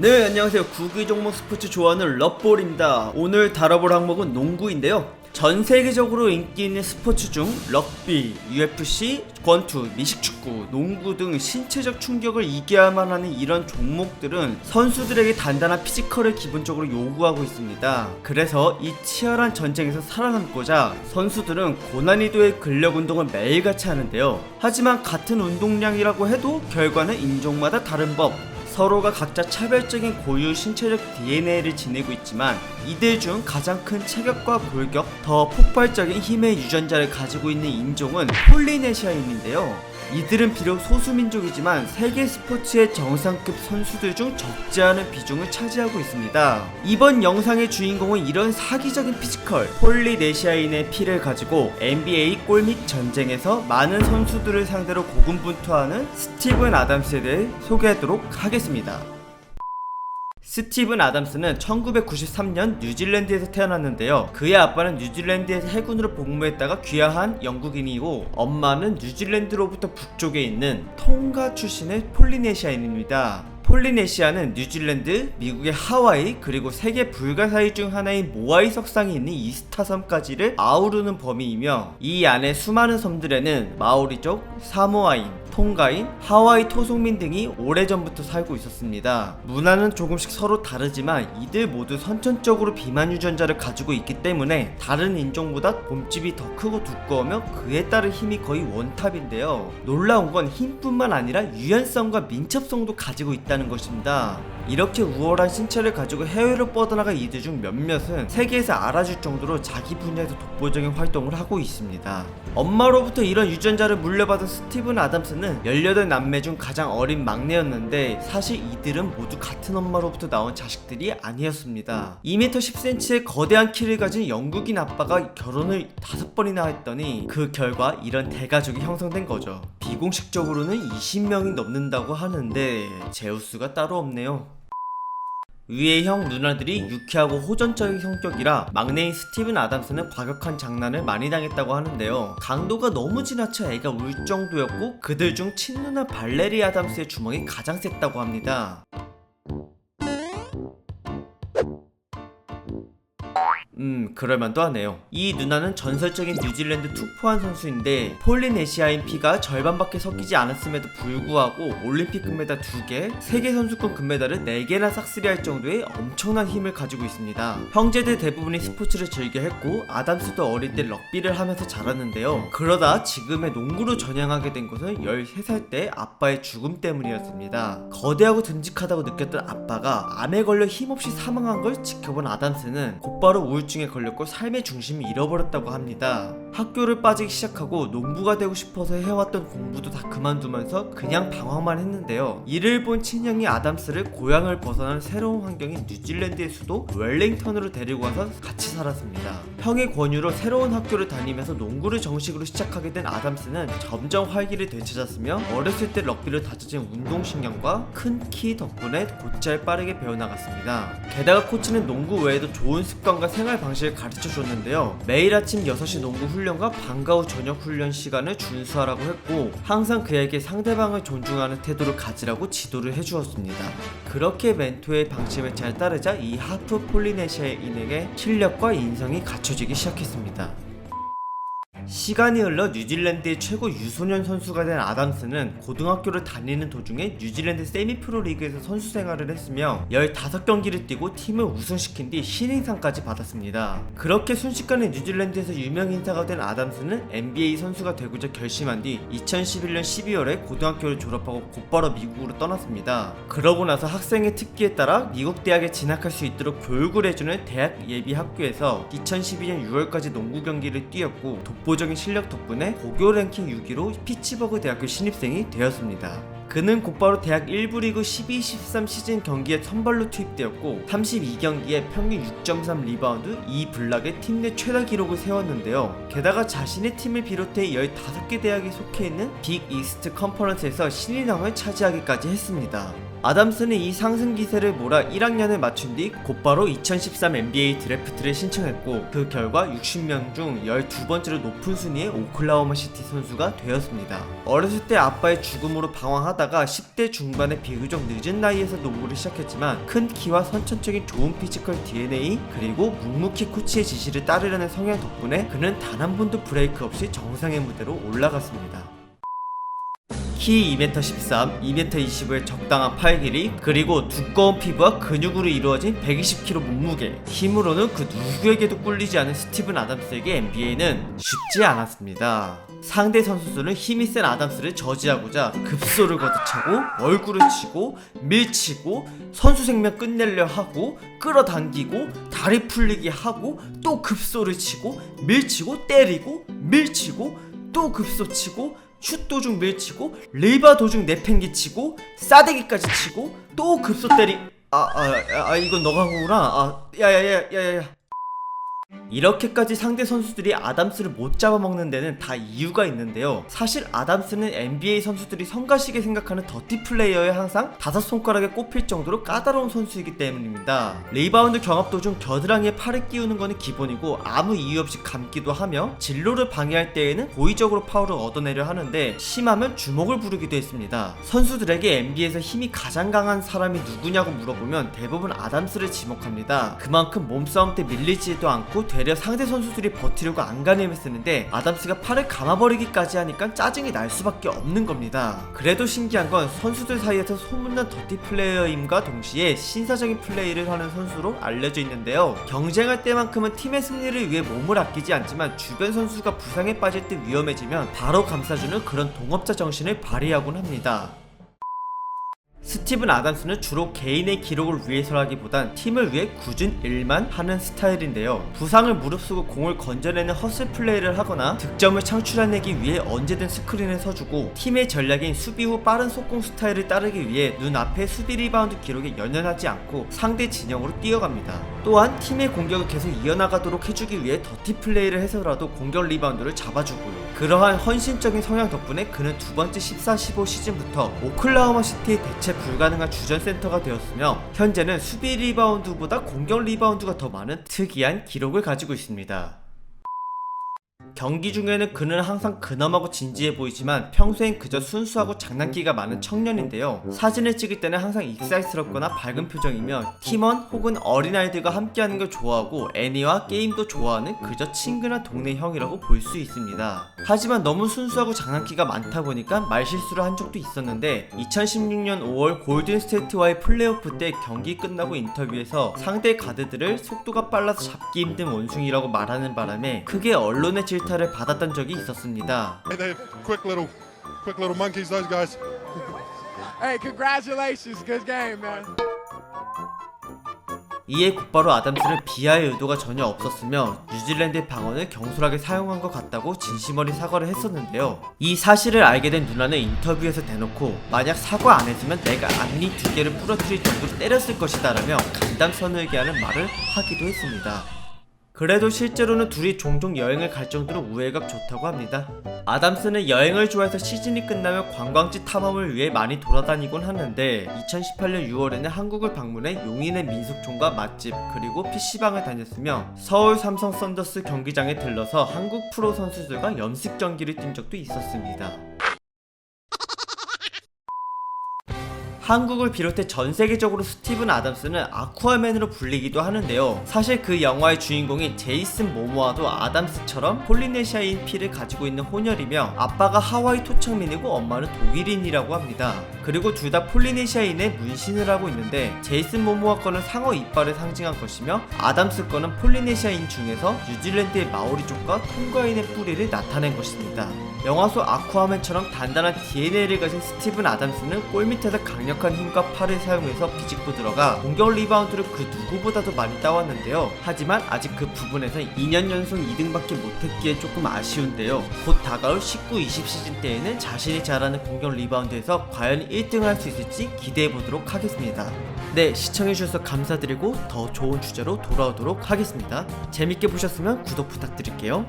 네 안녕하세요 구기 종목 스포츠 좋아하는 럿볼입니다 오늘 다뤄볼 항목은 농구인데요 전 세계적으로 인기 있는 스포츠 중 럭비, UFC, 권투, 미식축구, 농구 등 신체적 충격을 이겨야만 하는 이런 종목들은 선수들에게 단단한 피지컬을 기본적으로 요구하고 있습니다. 그래서 이 치열한 전쟁에서 살아남고자 선수들은 고난이도의 근력 운동을 매일같이 하는데요. 하지만 같은 운동량이라고 해도 결과는 인종마다 다른 법, 서로가 각자 차별적인 고유 신체적 DNA를 지니고 있지만 이들 중 가장 큰 체격과 골격, 더 폭발적인 힘의 유전자를 가지고 있는 인종은 폴리네시아인인데요. 이들은 비록 소수민족이지만 세계 스포츠의 정상급 선수들 중 적지 않은 비중을 차지하고 있습니다. 이번 영상의 주인공은 이런 사기적인 피지컬, 폴리네시아인의 피를 가지고 NBA 골밑 전쟁에서 많은 선수들을 상대로 고군분투하는 스티븐 아담스에 대해 소개하도록 하겠습니다. 스티븐 아담스는 1993년 뉴질랜드에서 태어났는데요. 그의 아빠는 뉴질랜드에서 해군으로 복무했다가 귀화한 영국인이고 엄마는 뉴질랜드로부터 북쪽에 있는 통가 출신의 폴리네시아인입니다. 폴리네시아는 뉴질랜드, 미국의 하와이, 그리고 세계 불가사의 중 하나인 모아이 석상이 있는 이스타 섬까지를 아우르는 범위이며 이 안에 수많은 섬들에는 마오리족, 사모아인, 통가인, 하와이 토속민 등이 오래전부터 살고 있었습니다. 문화는 조금씩 서로 다르지만 이들 모두 선천적으로 비만 유전자를 가지고 있기 때문에 다른 인종보다 몸집이 더 크고 두꺼우며 그에 따른 힘이 거의 원탑인데요. 놀라운 건 힘뿐만 아니라 유연성과 민첩성도 가지고 있다는 것입니다. 이렇게 우월한 신체를 가지고 해외로 뻗어나간 이들 중 몇몇은 세계에서 알아줄 정도로 자기 분야에서 독보적인 활동을 하고 있습니다. 엄마로부터 이런 유전자를 물려받은 스티븐 아담스는 18 남매 중 가장 어린 막내였는데 사실 이들은 모두 같은 엄마로부터 나온 자식들이 아니었습니다. 2m 10cm의 거대한 키를 가진 영국인 아빠가 결혼을 다섯 번이나 했더니 그 결과 이런 대가족이 형성된 거죠. 비공식적으로는 20명이 넘는다고 하는데 제우스가 따로 없네요. 위의 형 누나들이 유쾌하고 호전적인 성격이라 막내인 스티븐 아담스는 과격한 장난을 많이 당했다고 하는데요. 강도가 너무 지나쳐 애가 울 정도였고 그들 중 친누나 발레리 아담스의 주먹이 가장 셌다고 합니다. 음, 그럴만도 하네요. 이 누나는 전설적인 뉴질랜드 투포한 선수인데 폴리네시아인 피가 절반밖에 섞이지 않았음에도 불구하고 올림픽 금메달 2개, 세계 선수권 금메달을 4개나 싹쓸이할 정도의 엄청난 힘을 가지고 있습니다. 형제들 대부분이 스포츠를 즐겨 했고 아담스도 어릴 때 럭비를 하면서 자랐는데요. 그러다 지금의 농구로 전향하게 된 것은 13살 때 아빠의 죽음 때문이었습니다. 거대하고 듬직하다고 느꼈던 아빠가 암에 걸려 힘없이 사망한 걸 지켜본 아담스는 곧바로 우울증 에 걸렸고 삶의 중심을 잃어버렸다고 합니다. 학교를 빠지기 시작하고 농부가 되고 싶어서 해왔던 공부도 다 그만두면서 그냥 방황만 했는데요. 이를 본 친형이 아담스를 고향을 벗어난 새로운 환경인 뉴질랜드의 수도 웰링턴으로 데리고 와서 같이 살았습니다. 형의 권유로 새로운 학교를 다니면서 농구를 정식으로 시작하게 된 아담스는 점점 활기를 되찾았으며 어렸을 때 럭비를 다져진 운동신경과 큰 키 덕분에 곧잘 빠르게 배워나갔습니다. 게다가 코치는 농구 외에도 좋은 습관과 생활 방식을 가르쳐 줬는데요. 매일 아침 6시 농구 훈련과 방과 후 저녁 훈련 시간을 준수하라고 했고 항상 그에게 상대방을 존중하는 태도를 가지라고 지도를 해주었습니다. 그렇게 멘토의 방침을 잘 따르자 이 하프 폴리네시아인에게 실력과 인성이 갖춰지기 시작했습니다. 시간이 흘러 뉴질랜드의 최고 유소년 선수가 된 아담스는 고등학교를 다니는 도중에 뉴질랜드 세미프로 리그에서 선수 생활을 했으며 15경기를 뛰고 팀을 우승시킨 뒤 신인상까지 받았습니다. 그렇게 순식간에 뉴질랜드에서 유명 인사가 된 아담스는 NBA 선수가 되고자 결심한 뒤 2011년 12월에 고등학교를 졸업하고 곧바로 미국으로 떠났습니다. 그러고 나서 학생의 특기에 따라 미국 대학에 진학할 수 있도록 교육을 해주는 대학 예비 학교에서 2012년 6월까지 농구 경기를 뛰었고 독보 적인 실력 덕분에 고교 랭킹 6위로 피츠버그 대학교 신입생이 되었습니다. 그는 곧바로 대학 1부 리그 12-13 시즌 경기에 선발로 투입되었고 32경기에 평균 6.3 리바운드 2블락의 팀 내 최다 기록을 세웠는데요. 게다가 자신의 팀을 비롯해 15개 대학에 속해 있는 빅 이스트 컨퍼런스에서 신인왕을 차지하기까지 했습니다. 아담스는 이 상승 기세를 몰아 1학년을 마친 뒤 곧바로 2013 NBA 드래프트를 신청했고 그 결과 60명 중 12번째로 높은 순위의 오클라호마 시티 선수가 되었습니다. 어렸을 때 아빠의 죽음으로 방황하다가 10대 중반의 비교적 늦은 나이에서 농구를 시작했지만 큰 키와 선천적인 좋은 피지컬 DNA 그리고 묵묵히 코치의 지시를 따르려는 성향 덕분에 그는 단 한 번도 브레이크 없이 정상의 무대로 올라갔습니다. 키 2m 13, 2m 25의 적당한 팔 길이, 그리고 두꺼운 피부와 근육으로 이루어진 120kg 몸무게. 힘으로는 그 누구에게도 꿀리지 않은 스티븐 아담스에게 NBA는 쉽지 않았습니다. 상대 선수들은 힘이 센 아담스를 저지하고자 급소를 거듭차고 얼굴을 치고 밀치고 선수 생명 끝내려 하고 끌어당기고 다리 풀리게 하고 또 급소를 치고 밀치고 때리고 밀치고 또 급소 치고 슛 도중 밀치고 레이바 도중 내팽기 치고 싸대기까지 치고 또 급소 때리. 아아 아, 아, 이건 너가 한 거구나. 아 야야야야야야 이렇게까지 상대 선수들이 아담스를 못 잡아먹는 데는 다 이유가 있는데요. 사실 아담스는 NBA 선수들이 성가시게 생각하는 더티 플레이어에 항상 다섯 손가락에 꼽힐 정도로 까다로운 선수이기 때문입니다. 리바운드 경합 도중 겨드랑이에 팔을 끼우는 것은 기본이고 아무 이유 없이 감기도 하며 진로를 방해할 때에는 고의적으로 파울을 얻어내려 하는데 심하면 주목을 부르기도 했습니다. 선수들에게 NBA에서 힘이 가장 강한 사람이 누구냐고 물어보면 대부분 아담스를 지목합니다. 그만큼 몸싸움 때 밀리지도 않고 되려 상대 선수들이 버티려고 안간힘을 쓰는데 아담스가 팔을 감아버리기까지 하니까 짜증이 날 수밖에 없는 겁니다. 그래도 신기한 건 선수들 사이에서 소문난 더티 플레이어임과 동시에 신사적인 플레이를 하는 선수로 알려져 있는데요. 경쟁할 때만큼은 팀의 승리를 위해 몸을 아끼지 않지만 주변 선수가 부상에 빠질 때 위험해지면 바로 감싸주는 그런 동업자 정신을 발휘하곤 합니다. 스티븐 아담스는 주로 개인의 기록을 위해서라기보단 팀을 위해 굳은 일만 하는 스타일인데요. 부상을 무릅쓰고 공을 건져내는 허슬 플레이를 하거나 득점을 창출해내기 위해 언제든 스크린을 서주고 팀의 전략인 수비 후 빠른 속공 스타일을 따르기 위해 눈앞에 수비 리바운드 기록에 연연하지 않고 상대 진영으로 뛰어갑니다. 또한 팀의 공격을 계속 이어나가도록 해주기 위해 더티 플레이를 해서라도 공격 리바운드를 잡아주고요. 그러한 헌신적인 성향 덕분에 그는 두 번째 14-15 시즌부터 오클라호마 시티의 대체 불가능한 주전 센터가 되었으며 현재는 수비 리바운드보다 공격 리바운드가 더 많은 특이한 기록을 가지고 있습니다. 경기 중에는 그는 항상 근엄하고 진지해 보이지만 평소엔 그저 순수하고 장난기가 많은 청년인데요. 사진을 찍을 때는 항상 익살스럽거나 밝은 표정이며 팀원 혹은 어린아이들과 함께하는 걸 좋아하고 애니와 게임도 좋아하는 그저 친근한 동네 형이라고 볼 수 있습니다. 하지만 너무 순수하고 장난기가 많다 보니까 말실수를 한 적도 있었는데 2016년 5월 골든 스테이트와의 플레이오프 때 경기 끝나고 인터뷰에서 상대 가드들을 속도가 빨라서 잡기 힘든 원숭이라고 말하는 바람에 크게 언론의 질타 를 받았던 적이 있었습니다. Hey, they quick little, quick little monkeys. Those guys. Hey, congratulations. Good game, man. 이에 곧바로 아담스는 비하의 의도가 전혀 없었으며 뉴질랜드의 방언을 경솔하게 사용한 것 같다고 진심어리 사과를 했었는데요. 이 사실을 알게 된 누나는 인터뷰에서 대놓고 만약 사과 안 했으면 내가 앞니 두 개를 부러뜨릴 정도로 때렸을 것이다 라며 간담 선을게 하는 말을 하기도 했습니다. 그래도 실제로는 둘이 종종 여행을 갈 정도로 우애가 좋다고 합니다. 아담스는 여행을 좋아해서 시즌이 끝나면 관광지 탐험을 위해 많이 돌아다니곤 하는데 2018년 6월에는 한국을 방문해 용인의 민속촌과 맛집 그리고 PC방을 다녔으며 서울 삼성 썬더스 경기장에 들러서 한국 프로 선수들과 연습 경기를 뛴 적도 있었습니다. 한국을 비롯해 전 세계적으로 스티븐 아담스는 아쿠아맨으로 불리기도 하는데요. 사실 그 영화의 주인공인 제이슨 모모아도 아담스처럼 폴리네시아인 피를 가지고 있는 혼혈이며 아빠가 하와이 토착민이고 엄마는 독일인이라고 합니다. 그리고 둘 다 폴리네시아인의 문신을 하고 있는데 제이슨 모모아 거는 상어 이빨을 상징한 것이며 아담스 거는 폴리네시아인 중에서 뉴질랜드의 마오리 족과 통가인의 뿌리를 나타낸 것입니다. 영화 속 아쿠아맨처럼 단단한 DNA를 가진 스티븐 아담스는 골 밑에서 강력한 힘과 팔을 사용해서 비집고 들어가 공격 리바운드를 그 누구보다도 많이 따왔는데요. 하지만 아직 그 부분에서 2년 연속 2등밖에 못했기에 조금 아쉬운데요. 곧 다가올 19, 20 시즌 때에는 자신이 잘하는 공격 리바운드에서 과연 1등을 할 수 있을지 기대해 보도록 하겠습니다. 네, 시청해주셔서 감사드리고 더 좋은 주제로 돌아오도록 하겠습니다. 재밌게 보셨으면 구독 부탁드릴게요.